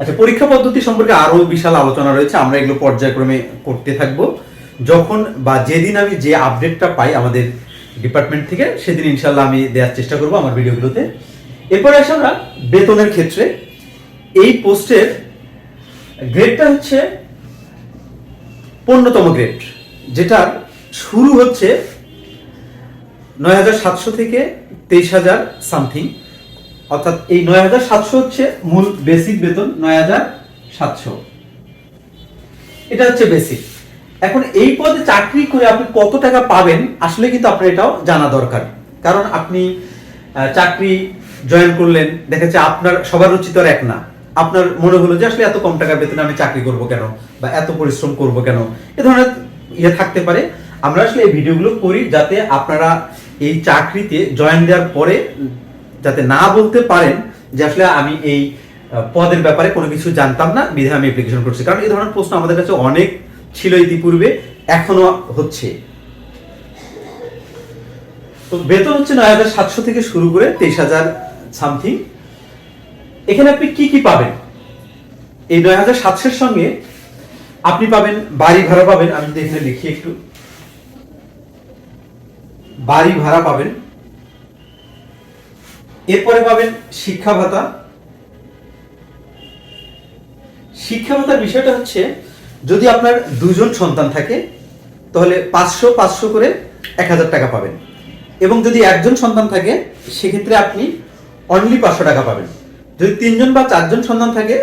আচ্ছা পরীক্ষা পদ্ধতি সম্পর্কে আরও বিশাল আলোচনা রয়েছে, আমরা এগুলো পর্যায়ক্রমে করতে থাকব। যখন বা যেদিন আমি যে আপডেটটা পাই আমাদের ডিপার্টমেন্ট থেকে, সেদিন ইনশাল্লাহ আমি দেওয়ার চেষ্টা করব আমার ভিডিওগুলোতে। এরপরে আসে আমরা বেতনের ক্ষেত্রে। এই পোস্টের গ্রেডটা হচ্ছে পণ্যতম গ্রেড যেটার শুরু হচ্ছে নয় হাজার সাতশো থেকে তেইশ হাজার সামথিং অর্থাৎ এই নয় হাজার সাতশো হচ্ছে মূল বেসিক বেতন, নয় হাজার সাতশো। এটা হচ্ছে বেসিক এখন এই পদে চাকরি করে আপনি কত টাকা পাবেন আসলে কিন্তু আপনার এটাও জানা দরকার। কারণ আপনি চাকরি জয়েন করলেন, দেখা আপনার সবার রুচি তো এক না। আপনার মনে হলো যে আসলে এত কম টাকার বেতনে আমি চাকরি করব কেন? বা এত পরিশ্রম করব কেন? এ ধরনের ইয়ে থাকতে পারে। আমরা আসলে এই ভিডিওগুলো করি যাতে আপনারা এই চাকরিতে জয়েন দেওয়ার পরে যাতে না বলতে পারেন যে আসলে আমি এই পদের ব্যাপারে কোনো কিছু জানতাম না বিধে আমি অ্যাপ্লিকেশন করছি। কারণ এই ধরনের প্রশ্ন আমাদের কাছে অনেক ছিল ইতিপূর্বে, এখনও হচ্ছে। তো বেতন হচ্ছে নয় হাজার সাতশো থেকে শুরু করে তেইশ হাজার সামথিং। এখানে আপনি কি কি পাবেন? এই নয় হাজার সাতশোর সঙ্গে আপনি পাবেন, বাড়ি ভাড়া পাবেন, আমি যদি এখানে লিখি একটু। বাড়ি ভাড়া পাবেন এরপরে পাবেন শিক্ষা ভাতা শিক্ষা ভাতার বিষয়টা হচ্ছে, যদি আপনার দুজন সন্তান থাকে, তাহলে পাঁচশো পাঁচশো করে এক হাজার টাকা পাবেন। এবং যদি একজন সন্তান থাকে, সেক্ষেত্রে আপনি অনলি পাঁচশো টাকা পাবেন। যদি তিনজন বা চারজন সন্তান থাকে,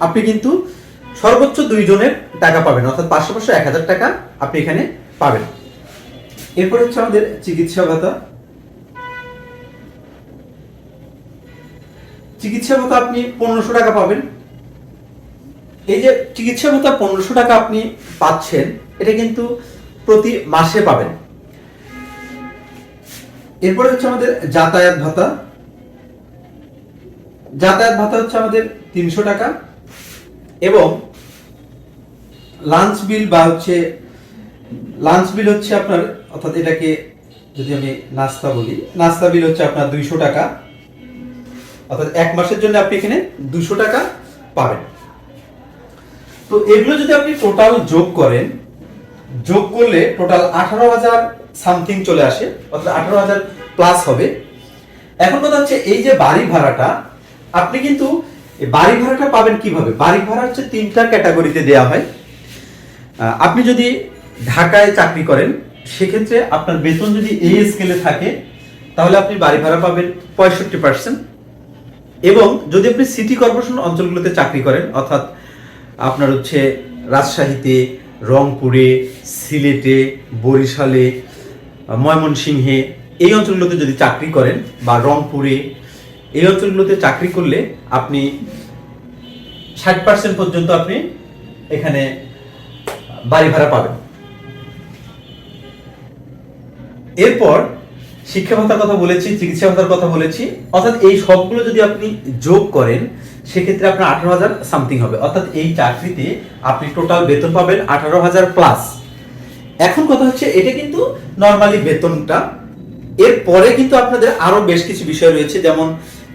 আপনি কিন্তু সর্বোচ্চ দুইজনের টাকা পাবেন। অর্থাৎ পাঁচশো পাঁচশো, এক হাজার টাকা আপনি এখানে পাবেন। এরপর হচ্ছে আমাদের চিকিৎসা ভাতা। চিকিৎসা ভাতা আপনি পনেরোশো টাকা পাবেন। এই যে চিকিৎসা ভাতা পনেরোশো টাকা আপনি পাচ্ছেন, এটা কিন্তু প্রতি মাসে পাবেন। এরপরে হচ্ছে আমাদের যাতায়াত ভাতা। যাতায়াত ভাতা হচ্ছে আমাদের তিনশো টাকা এবং লাঞ্চ বিল বা হচ্ছে লাঞ্চ বিল হচ্ছে আপনার, অর্থাৎ এটাকে যদি আমি নাস্তা বলি, নাস্তা বিল হচ্ছে আপনার দুইশো টাকা। অর্থাৎ এক মাসের জন্য আপনি এখানে দুশো টাকা পাবেন। তো এগুলো যদি আপনি টোটাল যোগ করেন, যোগ করলে টোটাল আঠারো হাজার সামথিং চলে আসে, অর্থাৎ আঠারো হাজার প্লাস হবে। এখন কথা হচ্ছে, এই যে বাড়ি ভাড়াটা, আপনি কিন্তু বাড়ি ভাড়াটা পাবেন কীভাবে? বাড়ি ভাড়া হচ্ছে তিনটা ক্যাটাগরিতে দেওয়া হয়। আপনি যদি ঢাকায় চাকরি করেন, সেক্ষেত্রে আপনার বেতন যদি এই স্কেলে থাকে, তাহলে আপনি বাড়ি ভাড়া পাবেন পঁয়ষট্টি পার্সেন্ট এবং যদি আপনি সিটি কর্পোরেশন অঞ্চলগুলোতে চাকরি করেন, অর্থাৎ আপনার হচ্ছে রাজশাহীতে, রংপুরে, সিলেটে, বরিশালে, ময়মনসিংহে এই অঞ্চলগুলোতে যদি চাকরি করেন বা রংপুরে এই অঞ্চলগুলোতে চাকরি করলে আপনি ষাট পার্সেন্ট পর্যন্ত আপনি এখানে বাড়ি ভাড়া পাবেন। এরপর শিক্ষা ভাতার কথা বলেছি চিকিৎসা ভাতার কথা বলেছি। অর্থাৎ এই সবগুলো যদি আপনি যোগ করেন, সেক্ষেত্রে আপনার আঠারো হাজার সামথিং হবে। অর্থাৎ এই চাকরিতে আপনি টোটাল বেতন পাবেন আঠারো হাজার প্লাস এখন কথা হচ্ছে, এটা কিন্তু নর্মালি বেতনটা। এরপরে কিন্তু আপনাদের আরও বেশ কিছু বিষয় রয়েছে, যেমন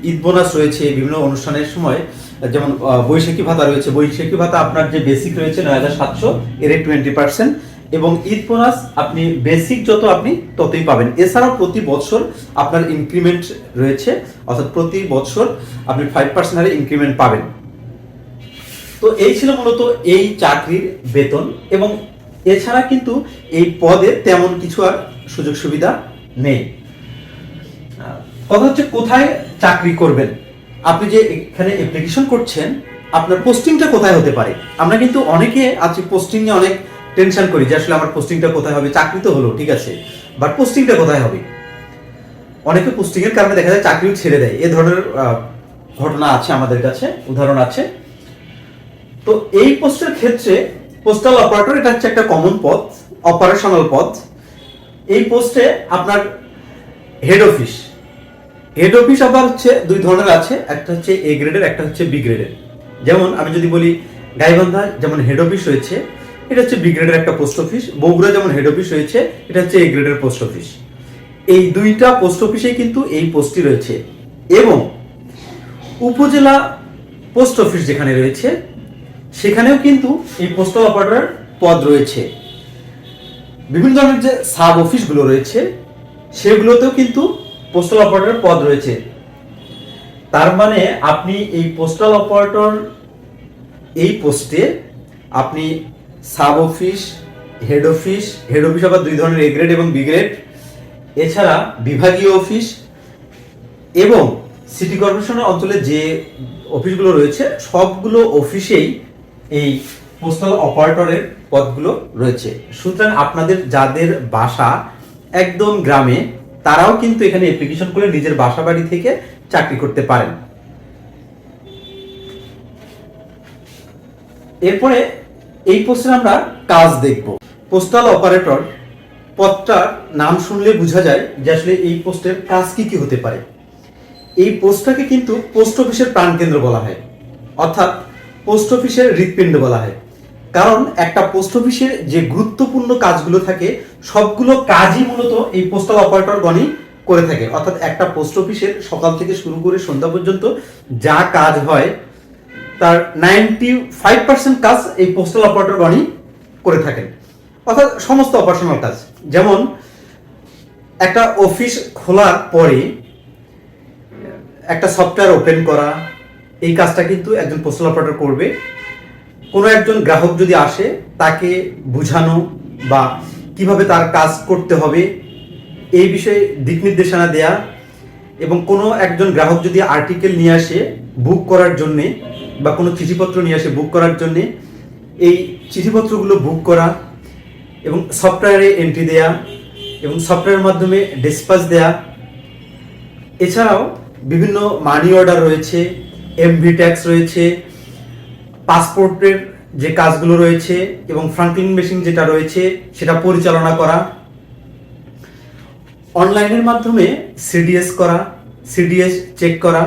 ঈদ বোনাস রয়েছে বিভিন্ন অনুষ্ঠানের সময়, যেমন বৈশাখী ভাতা রয়েছে। বৈশাখী ভাতা আপনার যে বেসিক রয়েছে নয় হাজার সাতশো, এর টোয়েন্টি পার্সেন্ট এবং ঈদ বোনাস আপনি বেসিক যত আপনি ততই পাবেন। এছাড়াও প্রতি বছর আপনার ইনক্রিমেন্ট রয়েছে, অর্থাৎ প্রতি বছর আপনি ফাইভ পার্সেন্ট হারে ইনক্রিমেন্ট পাবেন। তো এই ছিল মূলত এই চাকরির বেতন এবং এছাড়া কিন্তু এই পদে তেমন কিছু আর সুযোগ সুবিধা নেই। কথা হচ্ছে কোথায় চাকরি করবেন? আপনি যে এখানে অ্যাপ্লিকেশন করছেন, আপনার পোস্টিংটা কোথায় হতে পারে? আমরা কিন্তু অনেকে আজকে পোস্টিং নিয়ে অনেক টেনশন করি যে আসলে আমার পোস্টিংটা কোথায় হবে? চাকরি তো হলো, ঠিক আছে। বাট পোস্টিংটা কোথায় হবে? অনেকে পোস্টিং এর কারণে দেখা যায় চাকরিও ছেড়ে দেয়। এ ধরনের ঘটনা আছে আমাদের কাছে, উদাহরণ আছে। তো এই পোস্টের ক্ষেত্রে পোস্টাল অপারেটর এটা হচ্ছে একটা কমন পদ অপারেশনাল পদ এই পোস্টে আপনার হেড অফিস হেড অফিস আবার হচ্ছে দুই ধরনের আছে। একটা হচ্ছে এ গ্রেডের একটা হচ্ছে বি গ্রেডের যেমন আমি যদি বলি গাইবান্ধা, যেমন হেড অফিস রয়েছে এটা হচ্ছে বি গ্রেডের একটা পোস্ট অফিস বগুড়া যেমন হেড অফিস রয়েছে, এটা হচ্ছে এ গ্রেডের পোস্ট অফিস এই দুইটা পোস্ট অফিসেই কিন্তু এই পোস্টটি রয়েছে। এবং উপজেলা পোস্ট অফিস যেখানে রয়েছে, সেখানেও কিন্তু এই পোস্টাল অপারেটর পদ রয়েছে। বিভিন্ন ধরনের যে সাব অফিসগুলো রয়েছে, সেগুলোতেও কিন্তু পোস্টাল অপারেটর পদ রয়েছে। তার মানে আপনি এই পোস্টাল অপারেটর এই পোস্টে আপনি sub office head office head office আবার দুই ধরনের এ গ্রেড এবং বি গ্রেড এছাড়া বিভাগীয় অফিস এবং সিটি কর্পোরেশনের অঞ্চলে যে অফিসগুলো রয়েছে, সবগুলো অফিসেই এই পোস্টাল অপারেটরের পদগুলো রয়েছে। সুতরাং আপনাদের যাদের বাসা একদম গ্রামে, তারাও কিন্তু এখানে অ্যাপ্লিকেশন করে নিজের বাসা বাড়ি থেকে চাকরি করতে পারেন। এরপরে এই পোস্টে আমরা কাজ দেখব। পোস্টাল অপারেটর পদটার নাম শুনলে বোঝা যায় যে আসলে এই পোস্টের কাজ কি কি হতে পারে। এই পোস্টটাকে কিন্তু পোস্ট অফিসের প্রাণকেন্দ্র বলা হয়। অর্থাৎ পোস্ট অফিসের হৃৎপিণ্ড বলা হয়। কারণ একটা পোস্ট অফিসের যে গুরুত্বপূর্ণ কাজগুলো থাকে, সবগুলো কাজই মূলত এই পোস্টাল অপারেটরগণই করে থাকে। অর্থাৎ একটা পোস্ট অফিসের সকাল থেকে শুরু করে সন্ধ্যা পর্যন্ত যা কাজ হয় তার নাইনটি ফাইভ পার্সেন্ট কাজ এই পোস্টাল অপারেটরগণই করে থাকেন। অর্থাৎ সমস্ত অপারেশনাল কাজ। যেমন, একটা অফিস খোলার পরে একটা সফটওয়্যার ওপেন করা, এই কাজটা কিন্তু একজন পোস্টাল অপারেটর করবে। কোনো একজন গ্রাহক যদি আসে, তাকে বুঝানো বা কীভাবে তার কাজ করতে হবে, এই বিষয়ে দিক নির্দেশনা দেয়া এবং কোনো একজন গ্রাহক যদি আর্টিকেল নিয়ে আসে বুক করার জন্যে বা কোনো চিঠিপত্র নিয়ে আসে বুক করার জন্যে, এই চিঠিপত্রগুলো বুক করা এবং সফটওয়্যারে এন্ট্রি দেয়া এবং সফটওয়্যারের মাধ্যমে ডিসপাস দেয়া। এছাড়াও বিভিন্ন মানি অর্ডার রয়েছে এমভি ট্যাক্স রয়েছে পাসপোর্টের যে কাজগুলো রয়েছে এবং ফ্রাঙ্কলিং মেশিন যেটা রয়েছে সেটা পরিচালনা করা। অনলাইনের মাধ্যমে সিডিএস করা সিডিএস চেক করা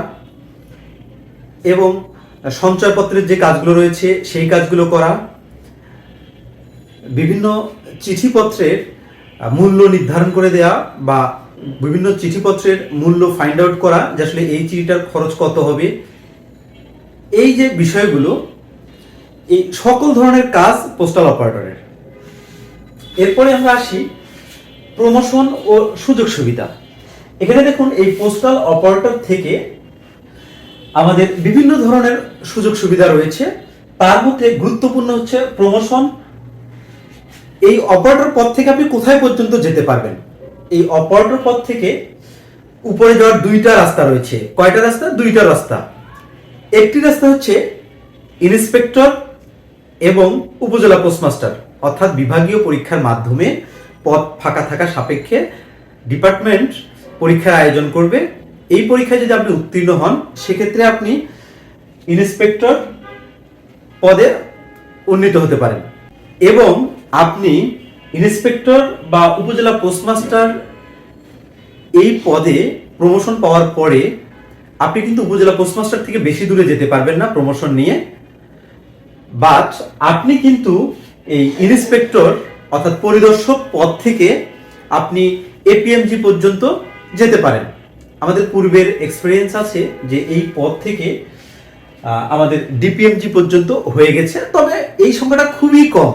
এবং সঞ্চয়পত্রের যে কাজগুলো রয়েছে, সেই কাজগুলো করা, বিভিন্ন চিঠিপত্রের মূল্য নির্ধারণ করে দেয়া বা বিভিন্ন চিঠিপত্রের মূল্য ফাইন্ড আউট করা, যে আসলে এই চিঠিটার খরচ কত হবে। এই যে বিষয়গুলো, এই সকল ধরনের কাজ পোস্টাল অপারেটরের এরপরে আমরা আসি প্রমোশন ও সুযোগ সুবিধা। এখানে দেখুন, এই পোস্টাল অপারেটর থেকে আমাদের বিভিন্ন ধরনের সুযোগ সুবিধা রয়েছে। তার মধ্যে গুরুত্বপূর্ণ হচ্ছে প্রমোশন এই অপারেটর পদ থেকে আপনি কোথায় পর্যন্ত যেতে পারবেন? এই অপারেটর পদ থেকে উপরে যাওয়ার দুইটা রাস্তা রয়েছে। কয়টা রাস্তা? দুইটা রাস্তা। একটি রাস্তা হচ্ছে ইন্সপেক্টর এবং উপজেলা পোস্টমাস্টার অর্থাৎ বিভাগীয় পরীক্ষার মাধ্যমে পদ ফাঁকা থাকা সাপেক্ষে ডিপার্টমেন্ট পরীক্ষার আয়োজন করবে। এই পরীক্ষায় যদি আপনি উত্তীর্ণ হন, সেক্ষেত্রে আপনি ইন্সপেক্টর পদে উন্নীত হতে পারেন। এবং আপনি ইন্সপেক্টর বা উপজেলা পোস্টমাস্টার এই পদে প্রমোশন পাওয়ার পরে আপনি কিন্তু উপজেলা পোস্টমাস্টার থেকে বেশি দূরে যেতে পারবেন না প্রমোশন নিয়ে। বাট আপনি কিন্তু এই ইন্সপেক্টর অর্থাৎ পরিদর্শক পদ থেকে আপনি এপিএমজি পর্যন্ত যেতে পারেন। আমাদের পূর্বের এক্সপিরিয়েন্স আছে যে এই পদ থেকে আমাদের ডিপিএমজি পর্যন্ত হয়ে গেছে। তবে এই সংখ্যাটা খুবই কম।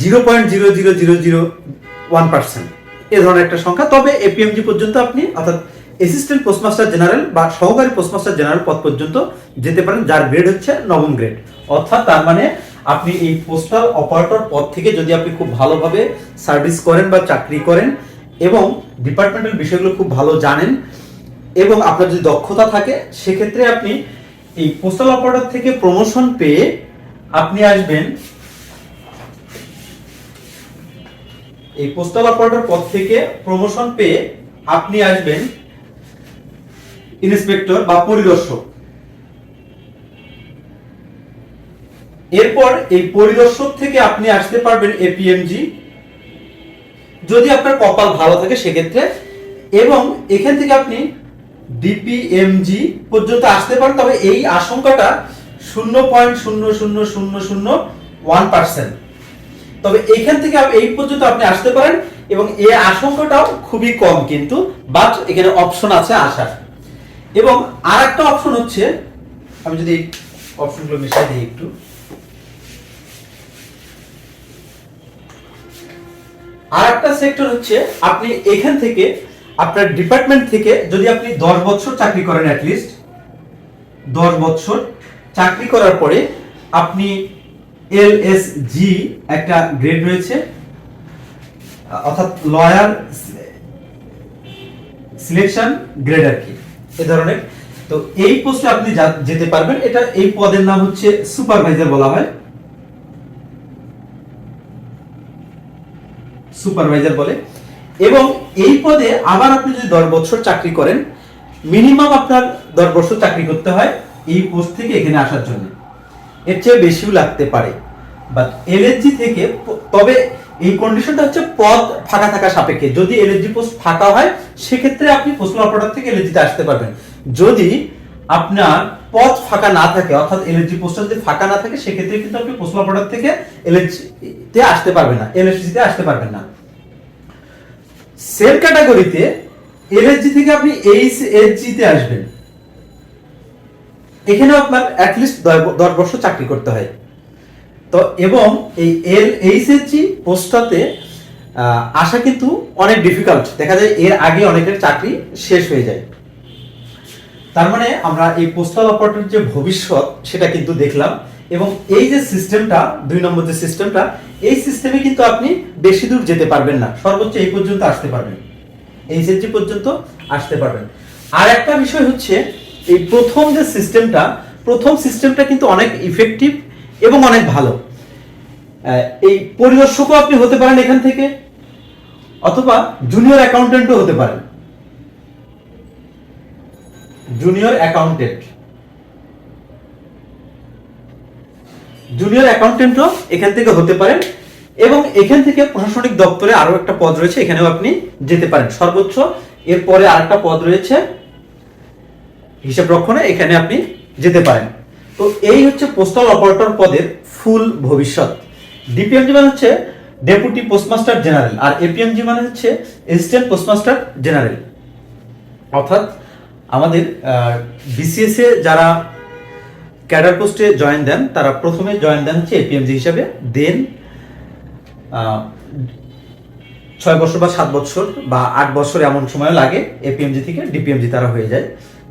Zero point zero zero zero zero one percent এ ধরনের একটা সংখ্যা। তবে এপিএমজি পর্যন্ত আপনি, অর্থাৎ অ্যাসিস্ট্যান্ট পোস্টমাস্টার জেনারেল বা সহকারী পোস্টমাস্টার জেনারেল পদ পর্যন্ত যেতে পারেন, যার গ্রেড হচ্ছে নবম গ্রেড অর্থাৎ তার মানে আপনি এই পোস্টাল অপারেটর পদ থেকে যদি আপনি খুব ভালোভাবে সার্ভিস করেন বা চাকরি করেন এবং ডিপার্টমেন্টাল বিষয়গুলো খুব ভালো জানেন এবং আপনার যদি দক্ষতা থাকে, সেক্ষেত্রে আপনি এই পোস্টাল অপারেটর থেকে প্রমোশন পেয়ে আপনি আসবেন এই পোস্টাল অপারেটর পদ থেকে প্রমোশন পেয়ে আপনি আসবেন ইন্সপেক্টর বা পরিদর্শক। এরপর এই পরিদর্শক থেকে আপনি আসতে পারবেন এপিএমজি যদি আপনার কপাল ভালো থাকে সেক্ষেত্রে এবং এখান থেকে আপনি ডিপিএমজি পর্যন্ত আসতে পারেন, তবে এই আশঙ্কাটা শূন্য পয়েন্ট শূন্য শূন্য শূন্য শূন্য ওয়ান পার্সেন্ট। তবে এখান থেকে এই পর্যন্ত আপনি আসতে পারেন এবং এই আশঙ্কাটাও খুবই কম কিন্তু বাট এখানে অপশন আছে আসার। এবং আর একটা অপশন হচ্ছে, আমি যদি অপশনগুলো মিশিয়ে দিই একটু। আর একটা সেক্টর হচ্ছে আপনি এখান থেকে, আপনার ডিপার্টমেন্ট থেকে যদি আপনি দশ বছর চাকরি করেন অ্যাটলিস্ট দশ বছর চাকরি করার পরে আপনি এল এস জি একটা গ্রেড রয়েছে, অর্থাৎ লয়ার সিলেকশন গ্রেড আর কি, এ ধরনের। তো এই পোস্টে আপনি যেতে পারবেন, এটা এই পদের নাম হচ্ছে সুপারভাইজার বলা হয়। সুপারভাইজার বলে। এবং এই পদে আবার আপনি যদি দশ বছর চাকরি করেন, মিনিমাম আপনার দশ বছর চাকরি করতে হয় এই পোস্ট থেকে এখানে আসার জন্য। এর চেয়ে বেশিও লাগতে পারে। বাট এলএসজি থেকে তবে এই কন্ডিশনটা হচ্ছে পদ ফাঁকা থাকা সাপেক্ষে। যদি এলএসজি পোস্ট ফাঁকা হয়, সেক্ষেত্রে আপনি পোস্টাল অপারেটর থেকে এলএসজিতে আসতে পারবেন। যদি আপনার পদ ফাঁকা না থাকে, অর্থাৎ এলএসজি পোস্টটা যদি ফাঁকা না থাকে, সেক্ষেত্রে কিন্তু আপনি পোস্টাল অপারেটর থেকে এলএসজিতে আসতে পারবেন না এলএসজিতে আসতে পারবেন না। সেল ক্যাটাগরিতে এলএসজি থেকে আপনি এইচএসজি তে আসবেন। এখানেও আপনার অ্যাটলিস্ট দশ বছর চাকরি করতে হয়। তো এবং এই এল এইচএসজি পোস্টটাতে আসা কিন্তু অনেক ডিফিকাল্ট দেখা যায় এর আগে অনেকের চাকরি শেষ হয়ে যায়। তার মানে আমরা এই পোস্টাল অপারেটর যে ভবিষ্যৎ, সেটা কিন্তু দেখলাম। এবং এই যে সিস্টেমটা দুই নম্বর যে সিস্টেমটা এই সিস্টেমে কিন্তু আপনি বেশি দূর যেতে পারবেন না। সর্বোচ্চ এই পর্যন্ত আসতে পারবেন। এইচএসজি পর্যন্ত আসতে পারবেন। আর একটা বিষয় হচ্ছে, এই প্রথম যে সিস্টেমটা প্রথম সিস্টেমটা কিন্তু অনেক ইফেক্টিভ এবং অনেক ভালো। এই পরিদর্শকও আপনি হতে পারেন এখান থেকে, অথবা জুনিয়র অ্যাকাউন্টেন্টও হতে পারেন। জুনিয়র অ্যাকাউন্টেন্ট জুনিয়র অ্যাকাউন্টেন্টও এখান থেকে হতে পারেন। এবং এখান থেকে প্রশাসনিক দপ্তরে আরও একটা পদ রয়েছে, এখানেও আপনি যেতে পারেন। সর্বোচ্চ এরপরে আর একটা পদ রয়েছে হিসাব রক্ষণে, এখানে আপনি যেতে পারেন। তো এই হচ্ছে পোস্টাল অপারেটর পদের ফুল ভবিষ্যৎ। ডিপিএমজি মানে হচ্ছে ডেপুটি পোস্টমাস্টার জেনারেল আর এপিএমজি মানে হচ্ছে অ্যাসিস্ট্যান্ট পোস্টমাস্টার জেনারেল অর্থাৎ আমাদের বিসিএস এ যারা ক্যাডার পোস্টে জয়েন দেন, তারা প্রথমে জয়েন দেন হচ্ছে এপিএমজি হিসাবে। দেন ছয় বছর বা সাত বছর বা আট বছর এমন সময় লাগে এপিএমজি থেকে ডিপিএমজি তারা হয়ে যায়।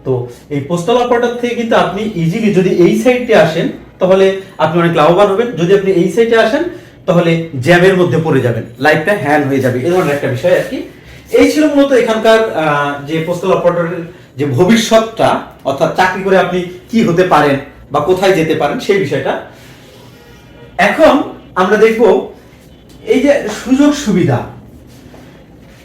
তো এই পোস্টাল অপারেটর থেকে কিন্তু আপনি ইজিলি যদি এই সাইডে আসেন, তাহলে আপনি অনেক লাভবান হবেন। যদি আপনি এই সাইডে আসেন, তাহলে জ্যামের মধ্যে পড়ে যাবেন লাইফটা হ্যান হয়ে যাবে। এ ধরনের একটা বিষয় আর কি। এই ছিল মূলত এখানকার যে পোস্টাল অপারেটরের যে ভবিষ্যৎটা, অর্থাৎ চাকরি করে আপনি কি হতে পারেন বা কোথায় যেতে পারেন, সেই বিষয়টা। এখন আমরা দেখব এই যে সুযোগ সুবিধা।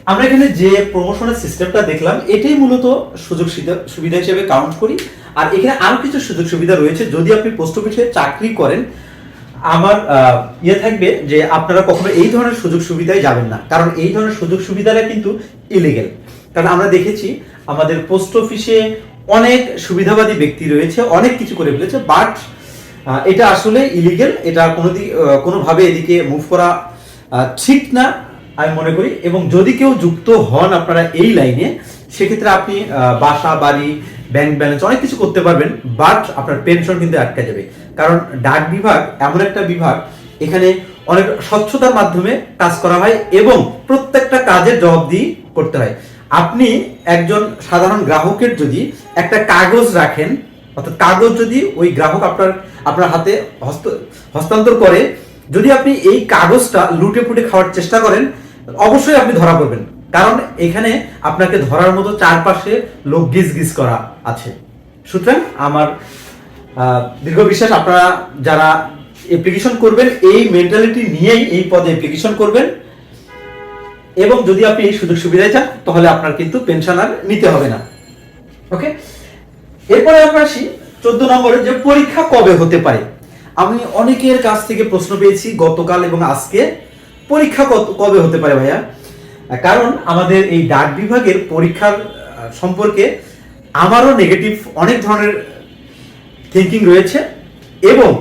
আমরা এখানে যে প্রমোশনের সিস্টেমটা দেখলাম, এটাই মূলত সুযোগ সুবিধা- হিসেবে কাউন্ট করি। আর এখানে আরও কিছু সুযোগ সুবিধা রয়েছে, যদি আপনি পোস্ট অফিসে চাকরি করেন, আমার ইয়ে থাকবে যে আপনারা কখনো এই ধরনের সুযোগ সুবিধায় যাবেন না। কারণ এই ধরনের সুযোগ সুবিধাটা কিন্তু ইলিগেল কারণ আমরা দেখেছি আমাদের পোস্ট অফিসে অনেক সুবিধাবাদী ব্যক্তি রয়েছে, অনেক কিছু করে ফেলেছে বাট এটা আসলে ইলিগেল এটা কোনো দিক কোনোভাবে এদিকে মুভ করা ঠিক না, আমি মনে করি। এবং যদি কেউ যুক্ত হন আপনারা এই লাইনে, সেক্ষেত্রে আপনি বাসা, বাড়ি ব্যাংক ব্যালেন্স অনেক কিছু করতে পারবেন বাট আপনার পেনশন কিন্তু আটকে যাবে। কারণ ডাক বিভাগ, এমন একটা বিভাগ, এখানে অনেক স্বচ্ছতার মাধ্যমে কাজ করা হয় এবং প্রত্যেকটা কাজের জবাবদিহি করতে হয়। আপনি একজন সাধারণ গ্রাহকের যদি একটা কাগজ রাখেন, অর্থাৎ কাগজ যদি ওই গ্রাহক আপনার আপনার হাতে হস্ত, হস্তান্তর করে, যদি আপনি এই কাগজটা লুটে পুটে খাওয়ার চেষ্টা করেন, অবশ্যই আপনি ধরা পড়বেন। কারণ এখানে আপনাকে ধরার মতো চারপাশে লোক গিজ গিজ করা আছে। সুতরাং আমার দীর্ঘ বিশ্বাস আপনারা যারা অ্যাপ্লিকেশন করবেন, এই মেন্টালিটি নিয়েই এই পদে অ্যাপ্লিকেশন করবেন। এবং যদি আপনি এই সুযোগ সুবিধায় চান, তাহলে আপনার কিন্তু পেনশন আর নিতে হবে না। ওকে এরপরে আমরা আসি চোদ্দ নম্বরে যে পরীক্ষা কবে হতে পারে? আমি অনেকের কাছ থেকে প্রশ্ন পেয়েছি গতকাল এবং আজকে। পরীক্ষা কবে হতে পারে ভাইয়া? কারণ আমাদের এই ডাক বিভাগের পরীক্ষার সম্পর্কে আমারও নেগেটিভ অনেক ধরনের থিঙ্কিং রয়েছে এবং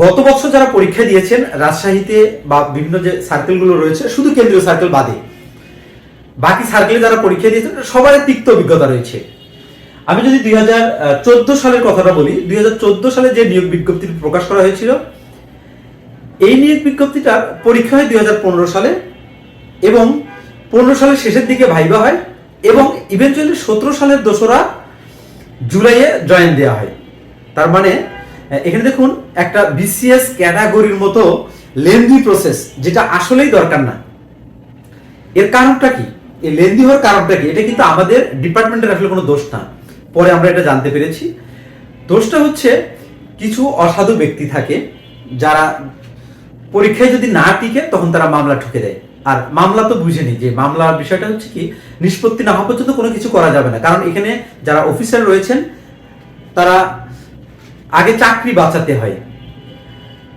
গত বছর যারা পরীক্ষা দিয়েছেন, রাজশাহীতে বা বিভিন্ন যে সার্কেলগুলো রয়েছে, শুধু কেন্দ্রীয় সার্কেল বাদে, বাকি সার্কেলে যারা পরীক্ষা দিয়েছেন সবারই তিক্ত অভিজ্ঞতা রয়েছে। আমি যদি দুই হাজার চোদ্দ সালের কথাটা বলি, দুই হাজার চোদ্দ সালে যে নিয়োগ বিজ্ঞপ্তিটি প্রকাশ করা হয়েছিল, এই নিয়োগ বিজ্ঞপ্তিটার পরীক্ষা হয় দুই হাজার পনেরো সালে এবং পনেরো সালের শেষের দিকে ভাইবা হয় এবং ইভেনচুয়ালি সতেরো সালের দোসরা জুলাইয়ে জয়েন দেওয়া হয়। তার মানে এখানে দেখুন, একটা বিসিএস ক্যাটাগরির মতো লেন্দি প্রসেস যেটা আসলেই দরকার না। এর কারণটা কি? এই লেন্দি হওয়ার কারণটা কি? এটা কিন্তু আমাদের ডিপার্টমেন্টের আসলে কোনো দোষ না। পরে আমরা এটা জানতে পেরেছি। দোষটা হচ্ছে, কিছু অসাধু ব্যক্তি থাকে, যারা পরীক্ষায় যদি না টিকে, তখন তারা মামলা ঠুকে দেয়। আর মামলা তো বুঝেনি যে মামলার বিষয়টা হচ্ছে কি, নিষ্পত্তি না হওয়া পর্যন্ত কোনো কিছু করা যাবে না। কারণ এখানে যারা অফিসার রয়েছেন, তারা আগে চাকরি বাঁচাতে হয়।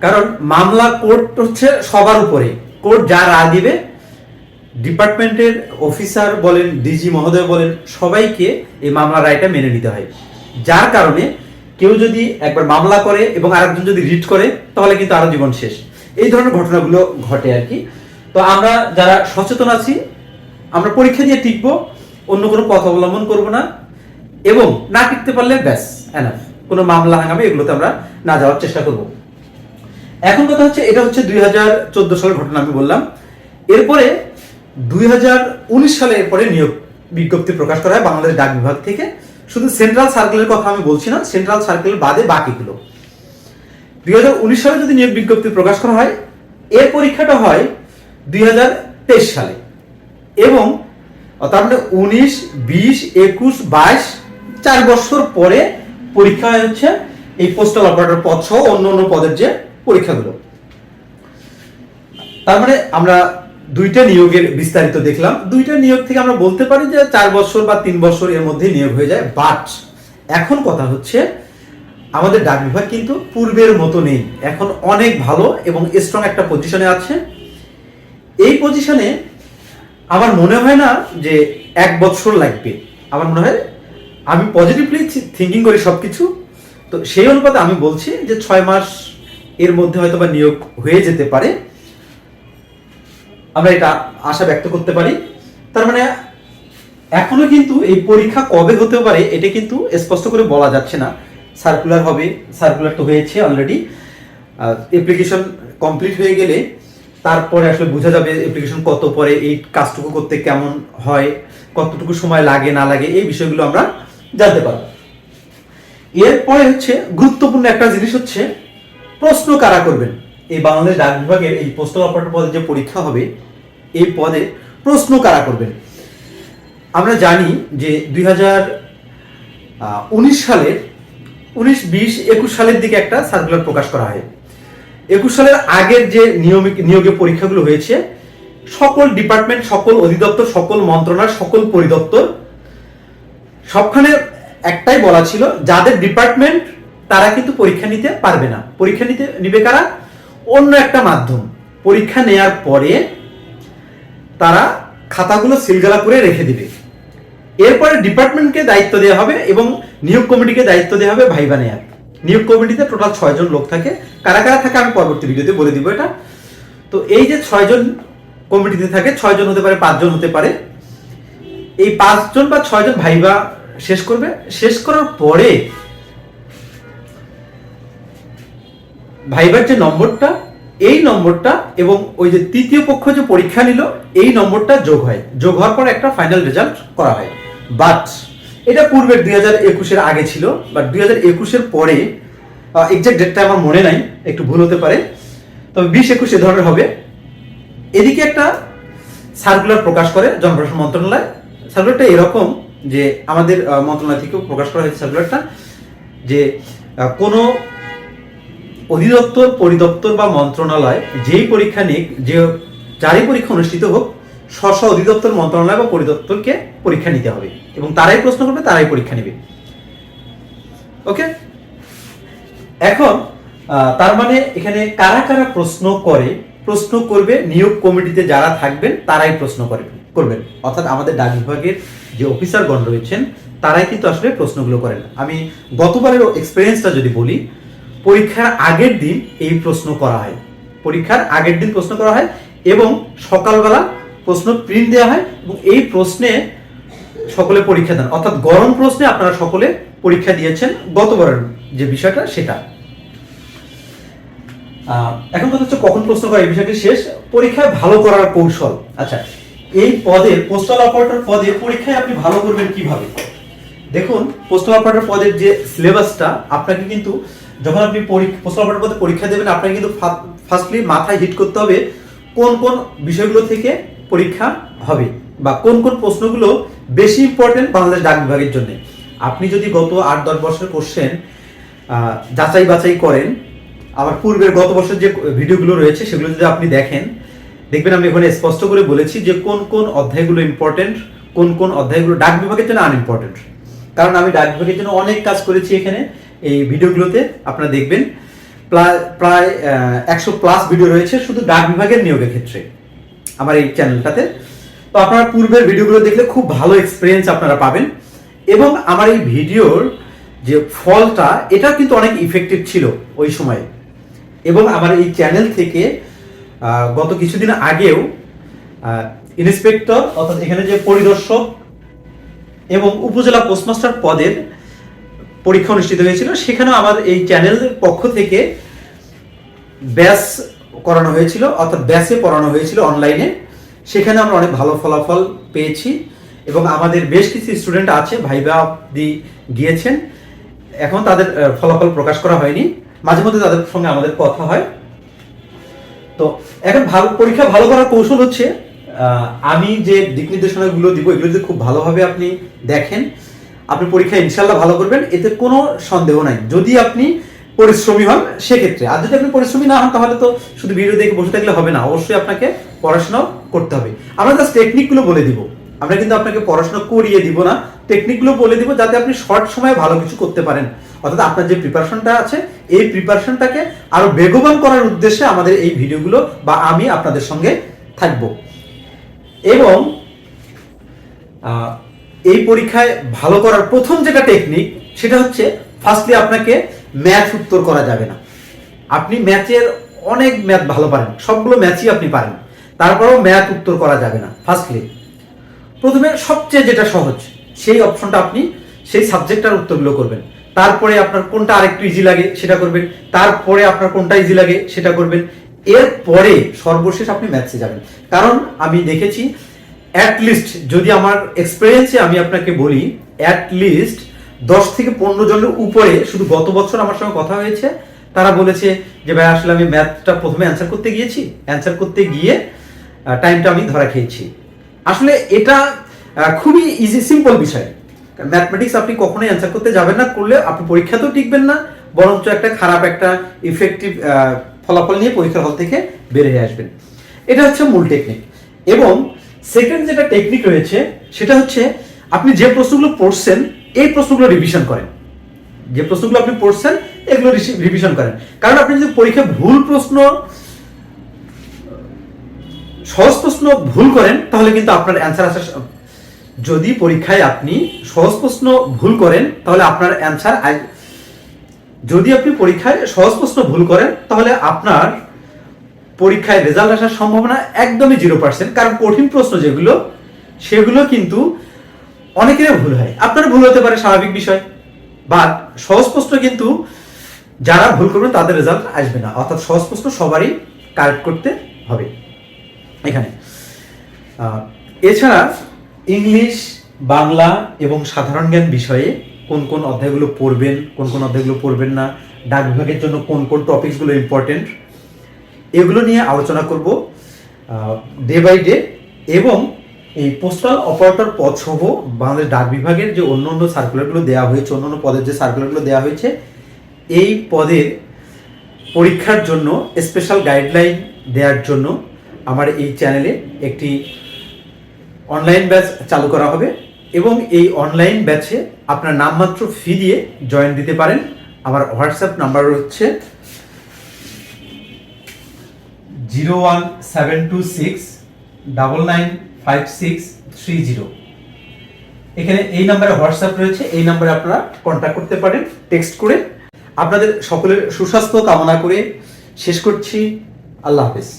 কারণ মামলা কোর্ট হচ্ছে সবার উপরে। কোর্ট যা রায় দিবে, ডিপার্টমেন্টের অফিসার বলেন ডিজি মহোদয় বলেন, সবাইকে এই মামলা রায়টা মেনে নিতে হয়। যার কারণে কেউ যদি একবার মামলা করে এবং আরেকজন যদি রিট করে, তাহলে কিন্তু আরও জীবন শেষ। এই ধরনের ঘটনাগুলো ঘটে আর কি। তো আমরা যারা সচেতন আছি, আমরা পরীক্ষা দিয়ে টিকবো, অন্য কোনো পথ অবলম্বন করব না, এবং না টিকতে পারলে ব্যাস এনাফ কোনো মামলা হাঙ্গামে এগুলোতে আমরা না যাওয়ার চেষ্টা করব। এখন কথা হচ্ছে, এটা হচ্ছে দুই হাজার চোদ্দ সালের ঘটনা আমি বললাম। এরপরে দুই হাজার উনিশ সালে এরপরে নিয়োগ বিজ্ঞপ্তি প্রকাশ করা হয় বাংলাদেশ ডাক বিভাগ থেকে। শুধু সেন্ট্রাল সার্কেলের কথা আমি বলছি না, সেন্ট্রাল সার্কেল বাদে বাকিগুলো দুই হাজার উনিশ সালে যদি নিয়োগ বিজ্ঞপ্তি প্রকাশ করা হয়, এর পরীক্ষাটা হয় দুই হাজার তেইশ সালে। এবং তার মানে উনিশ, বিশ, একুশ, বাইশ, চার বছর পরে পরীক্ষা হচ্ছে এই পোস্টাল অপারেটর পদ সহ অন্য অন্য পদের যে পরীক্ষাগুলো। তার মানে আমরা দুইটা নিয়োগের বিস্তারিত দেখলাম। দুইটা নিয়োগ থেকে আমরা বলতে পারি যে চার বছর বা তিন বছর এর মধ্যে নিয়োগ হয়ে যায়। বাট এখন কথা হচ্ছে, আমাদের ডাক বিভাগ কিন্তু পূর্বের মতো নেই। এখন অনেক ভালো এবং স্ট্রং একটা পজিশনে আছে। এই পজিশনে আমার মনে হয় না যে এক বছর লাগবে। আমার মনে হয় আমি পজিটিভলি থিঙ্কিং করি সব কিছু তো সেই অনুপাতে আমি বলছি যে ছয় মাস এর মধ্যে হয়তো বা নিয়োগ হয়ে যেতে পারে। আমরা এটা আশা ব্যক্ত করতে পারি। তার মানে এখনও কিন্তু এই পরীক্ষা কবে হতে পারে এটা কিন্তু স্পষ্ট করে বলা যাচ্ছে না। সার্কুলার হবে সার্কুলার তো হয়েছে অলরেডি অ্যাপ্লিকেশন কমপ্লিট হয়ে গেলে তারপরে আসলে বোঝা যাবে অ্যাপ্লিকেশন কত পরে এই কাজটুকু করতে কেমন হয়, কতটুকু সময় লাগে, না লাগে, এই বিষয়গুলো আমরা জানতে পারো। এরপরে হচ্ছে গুরুত্বপূর্ণ একটা জিনিস হচ্ছে, প্রশ্ন কারা করবেন? এই বাংলাদেশ ডাক বিভাগের এই পোস্টাল অপারেটর পদে যে পরীক্ষা হবে, এই পদে প্রশ্ন কারা করবেন? আমরা জানি যে দুই উনিশ সালের, উনিশ, বিশ, একুশ সালের দিকে একটা সার্কুলার প্রকাশ করা হয়। একুশ সালের আগের যে নিয়মিক নিয়োগের পরীক্ষাগুলো হয়েছে, সকল ডিপার্টমেন্ট সকল অধিদপ্তর, সকল মন্ত্রণালয়, সকল পরিদপ্তর সবখানে একটাই বলা ছিল, যাদের ডিপার্টমেন্ট তারা কিন্তু পরীক্ষা নিতে পারবে না। পরীক্ষা নিতে নিবে কারা? অন্য একটা মাধ্যম। পরীক্ষা নেয়ার পরে তারা খাতাগুলো সিলগালা করে রেখে দিবে। এরপরে ডিপার্টমেন্টকে দায়িত্ব দেওয়া হবে এবং নিয়োগ কমিটিকে দায়িত্ব দেওয়া হবে ভাইবা নেয়ার। নিয়োগ কমিটিতে টোটাল ছয়জন লোক থাকে। কারা কারা থাকে আমি পরবর্তী ভিডিওতে বলে দিব এটা। তো এই যে ছয়জন কমিটিতে থাকে, ছয়জন হতে পারে, পাঁচজন হতে পারে। এই পাঁচজন বা ছয়জন ভাইবা শেষ করবে? শেষ করার পরে ভাইবার যে নম্বরটা, এই নম্বরটা এবং ওই যে তৃতীয় পক্ষ যে পরীক্ষা নিল, এই নম্বরটা যোগ হয়। যোগ হওয়ার পর একটা ফাইনাল রেজাল্ট করা হয়। বাট এটা পূর্বের দুই হাজার একুশের আগে ছিল বাট দুই হাজার একুশের পরে এক্সাক্ট ডেটটা আমার মনে নাই, একটু ভুল হতে পারে। তবে বিশ একুশ এ ধরনের হবে। এদিকে একটা সার্কুলার প্রকাশ করে জনপ্রশাসন মন্ত্রণালয়। সার্কুলারটা এরকম যে আমাদের মন্ত্রণালয় থেকেও প্রকাশ করা হয়েছে সার্কুলারটা যে কোনো অধিদপ্তর, পরিদপ্তর বা মন্ত্রণালয় যেই পরীক্ষা নিক, যে যারই পরীক্ষা অনুষ্ঠিত হোক স্ব স্ব অধিদপ্তর, মন্ত্রণালয় বা পরিদপ্তরকে পরীক্ষা নিতে হবে। এবং তারাই প্রশ্ন করবে, তারাই পরীক্ষা নেবে। ওকে? এখন তার মানে এখানে কারা কারা প্রশ্ন করে, প্রশ্ন করবে, নিয়োগ কমিটিতে যারা থাকবেন, তারাই প্রশ্ন করবে। করবেন। অর্থাৎ আমাদের ডাক বিভাগের যে অফিসারগণ রয়েছেন, তারাই কিন্তু আসলে প্রশ্নগুলো করেন। আমি গতবারের এক্সপিরিয়েন্সটা যদি বলি, পরীক্ষার আগের দিন এই প্রশ্ন করা হয়। পরীক্ষার আগের দিন প্রশ্ন করা হয় এবং সকালবেলা প্রশ্ন প্রিন্ট দেওয়া হয় এবং এই প্রশ্নে সকলে পরীক্ষা দেন। অর্থাৎ গরম প্রশ্নে আপনারা সকলে পরীক্ষা দিয়েছেন গতবারের যে বিষয়টা, সেটা। এখন কথা হচ্ছে কখন প্রশ্ন করা এই বিষয়টি শেষ। পরীক্ষায় ভালো করার কৌশল। আচ্ছা এই পদে পোস্টাল অপারেটর পদে পরীক্ষায় আপনি ভালো করবেন কীভাবে? দেখুন পোস্টাল অপারেটর পদের যে সিলেবাসটা আপনাকে কিন্তু যখন আপনি পোস্টাল অপারেটর পদে পরীক্ষা দেবেন, আপনাকে কিন্তু ফার্স্টলি মাথায় হিট করতে হবে কোন কোন বিষয়গুলো থেকে পরীক্ষা হবে বা কোন কোন প্রশ্নগুলো বেশি ইম্পর্টেন্ট বাংলাদেশ ডাক বিভাগের জন্য। আপনি যদি গত আট, দশ বছরের কোশ্চেন যাচাই বাছাই করেন, আবার পূর্বের গত বছর যে ভিডিওগুলো রয়েছে, সেগুলো যদি আপনি দেখেন দেখবেন আমি এখানে স্পষ্ট করে বলেছি যে কোন কোন অধ্যায়গুলো ইম্পর্টেন্ট কোন কোন অধ্যায়গুলো ডাক বিভাগের জন্য আনইম্পর্টেন্ট কারণ আমি ডাক বিভাগের জন্য অনেক কাজ করেছি এখানে, এই ভিডিওগুলোতে আপনারা দেখবেন। প্রায় একশো প্লাস ভিডিও রয়েছে শুধু ডাক বিভাগের নিয়োগের ক্ষেত্রে আমার এই চ্যানেলটাতে তো আপনারা পূর্বের ভিডিওগুলো দেখলে খুব ভালো এক্সপিরিয়েন্স আপনারা পাবেন। এবং আমার এই ভিডিওর যে ফলটা এটা কিন্তু অনেক ইফেক্টিভ ছিল ওই সময়ে। এবং আমার এই চ্যানেল থেকে গত কিছুদিন আগেও ইন্সপেক্টর অর্থাৎ এখানে যে পরিদর্শক এবং উপজেলা পোস্টমাস্টার পদের পরীক্ষা অনুষ্ঠিত হয়েছিল, সেখানেও আমার এই চ্যানেলের পক্ষ থেকে ব্যাস করানো হয়েছিল, অর্থাৎ ব্যাসে পড়ানো হয়েছিল অনলাইনে সেখানে আমরা অনেক ভালো ফলাফল পেয়েছি এবং আমাদের বেশ কিছু স্টুডেন্ট আছে, ভাইবা দি গিয়েছেন। এখন তাদের ফলাফল প্রকাশ করা হয়নি। মাঝে মধ্যে তাদের সঙ্গে আমাদের কথা হয়। তো এখন ভালো, পরীক্ষা ভালো করার কৌশল হচ্ছে আমি যে দিক নির্দেশনাগুলো দিব, এগুলো যদি খুব ভালোভাবে আপনি দেখেন, আপনি পরীক্ষা ইনশাল্লাহ ভালো করবেন, এতে কোনো সন্দেহ নাই। যদি আপনি পরিশ্রমী হন, সেক্ষেত্রে। আর যদি আপনি পরিশ্রমী না হন, তাহলে তো শুধু ভিডিও দেখে বসে থাকলে হবে না, অবশ্যই আপনাকে পড়াশোনা করতে হবে। আমরা জাস্ট টেকনিকগুলো বলে দিব। আমরা কিন্তু আপনাকে পড়াশোনা করিয়ে দিব না, টেকনিকগুলো বলে দিব, যাতে আপনি শর্ট সময়ে ভালো কিছু করতে পারেন। অর্থাৎ আপনার যে প্রিপারেশনটা আছে, এই প্রিপারেশনটাকে আরও বেগবান করার উদ্দেশ্যে আমাদের এই ভিডিওগুলো বা আমি আপনাদের সঙ্গে থাকব। এবং এই পরীক্ষায় ভালো করার প্রথম যেটা টেকনিক সেটা হচ্ছে ফার্স্টলি আপনাকে ম্যাথ উত্তর করা যাবে না। আপনি ম্যাথের অনেক ম্যাথ ভালো পারেন, সবগুলো ম্যাথই আপনি পারেন, তারপরেও ম্যাথ উত্তর করা যাবে না ফার্স্টলি প্রথমে সবচেয়ে যেটা সহজ, সেই অপশনটা আপনি সেই সাবজেক্টটার উত্তরগুলো করবেন। তারপরে আপনার কোনটা আরেকটু ইজি লাগে সেটা করবেন, তারপরে আপনার কোনটা ইজি লাগে সেটা করবেন। এরপরে সর্বশেষ আপনি ম্যাথসে যাবেন। কারণ আমি দেখেছি অ্যাট লিস্ট যদি আমার এক্সপিরিয়েন্সে আমি আপনাকে বলি অ্যাট লিস্ট দশ থেকে পনেরো জনের উপরে শুধু গত বছর আমার সঙ্গে কথা হয়েছে, তারা বলেছে যে, ভাই, আসলে আমি ম্যাথটা প্রথমে অ্যান্সার করতে গিয়েছি অ্যান্সার করতে গিয়ে টাইমটা আমি ধরা খেয়েছি। আসলে এটা খুবই ইজি সিম্পল বিষয়। ম্যাথমেটিক্স আপনি কখনোই অ্যান্সার করতে যাবেন না, করলে আপনি পরীক্ষাতেও টিকবেন না, বরঞ্চ একটা খারাপ একটা ইফেক্টিভ ফলাফল নিয়ে পরীক্ষার হল থেকে বের হয়ে আসবেন। এটা হচ্ছে মূল টেকনিক এবং সেকেন্ড যেটা টেকনিক রয়েছে, সেটা হচ্ছে আপনি যে প্রশ্নগুলো পড়ছেন, এই প্রশ্নগুলো রিভিশন করেন। যে প্রশ্নগুলো আপনি পড়ছেন, এগুলো রিভিশন করেন। কারণ আপনি যদি পরীক্ষায় ভুল প্রশ্ন, সহজ প্রশ্ন ভুল করেন, তাহলে কিন্তু আপনার অ্যান্সার আসার যদি পরীক্ষায় আপনি সহজ প্রশ্ন ভুল করেন, তাহলে আপনার অ্যান্সার যদি আপনি পরীক্ষায় সহজ প্রশ্ন ভুল করেন, তাহলে আপনার পরীক্ষায় রেজাল্ট আসার সম্ভাবনা একদমই জিরো পার্সেন্ট কারণ কঠিন প্রশ্ন যেগুলো, সেগুলো কিন্তু অনেকেরই ভুল হয়। আপনার ভুল হতে পারে, স্বাভাবিক বিষয়। বাট সহজ প্রশ্ন কিন্তু যারা ভুল করবে, তাদের রেজাল্ট আসবে না। অর্থাৎ সহজ প্রশ্ন সবারই কারেক্ট করতে হবে। এখানে। এছাড়া ইংলিশ, বাংলা এবং সাধারণ জ্ঞান বিষয়ে কোন কোন অধ্যায়গুলো পড়বেন, কোন কোন অধ্যায়গুলো পড়বেন না, ডাক বিভাগের জন্য কোন কোন টপিকসগুলো ইম্পর্টেন্ট এগুলো নিয়ে আলোচনা করব ডে বাই ডে এবং এই পোস্টাল অপারেটর পদ সহ বাংলাদেশ ডাক বিভাগের যে অন্য অন্য সার্কুলারগুলো দেওয়া হয়েছে অন্য অন্য পদের যে সার্কুলারগুলো দেওয়া হয়েছে, এই পদের পরীক্ষার জন্য স্পেশাল গাইডলাইন দেওয়ার জন্য আমার এই চ্যানেলে একটি অনলাইন ব্যাচ চালু করা হবে এবং এই অনলাইন ব্যাচে আপনার নামমাত্র ফি দিয়ে জয়েন দিতে পারেন। আমার হোয়াটসঅ্যাপ নাম্বার হচ্ছে zero one seven two six double nine five six three zero এখানে এই নাম্বারে হোয়াটসঅ্যাপ রয়েছে, এই নাম্বারে আপনারা কন্ট্যাক্ট করতে পারেন টেক্সট করে। আপনাদের সকলের সুস্বাস্থ্য কামনা করে শেষ করছি। আল্লাহ হাফেজ।